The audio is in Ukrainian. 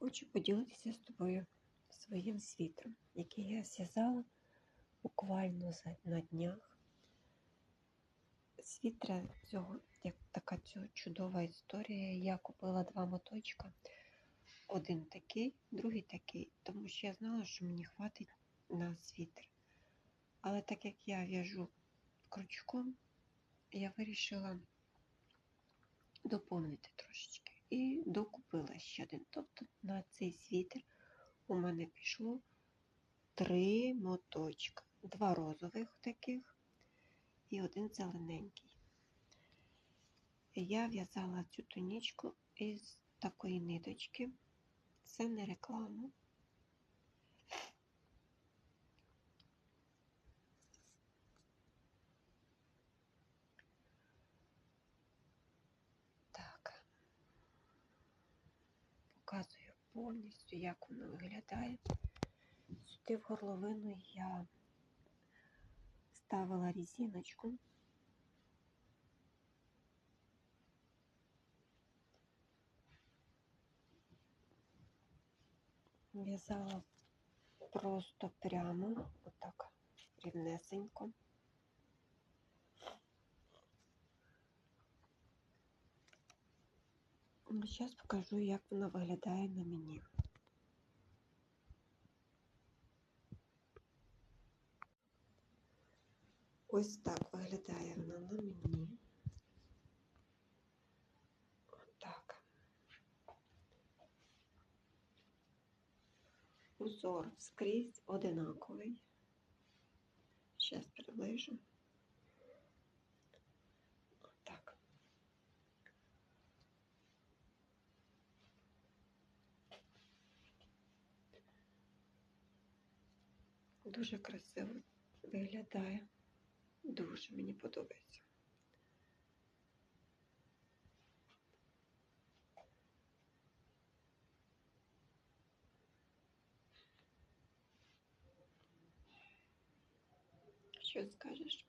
Хочу поділитися з тобою своїм світром, який я зв'язала буквально на днях. Світра цього, як така чудова історія. Я купила два моточка. Один такий, другий такий, тому що я знала, що мені хватить на світр. Але так як я в'яжу крючком, я вирішила доповнити трошечки. І докупила ще один. Тобто на цей світер у мене пішло три моточка. Два розових таких і один зелененький. Я в'язала цю тунічку із такої ниточки. Це не реклама. Так. Показую повністю, як воно виглядає. Сюди в горловину я ставила різиночку. В'язала просто прямо, отак, рівнесенько. Зараз покажу, як вона виглядає на мені. Ось так виглядає вона на мені. Отак. Узор скрізь одинаковий. Зараз приближу. Отак. Дуже красиво виглядає. Дуже мені подобається. Що скажеш?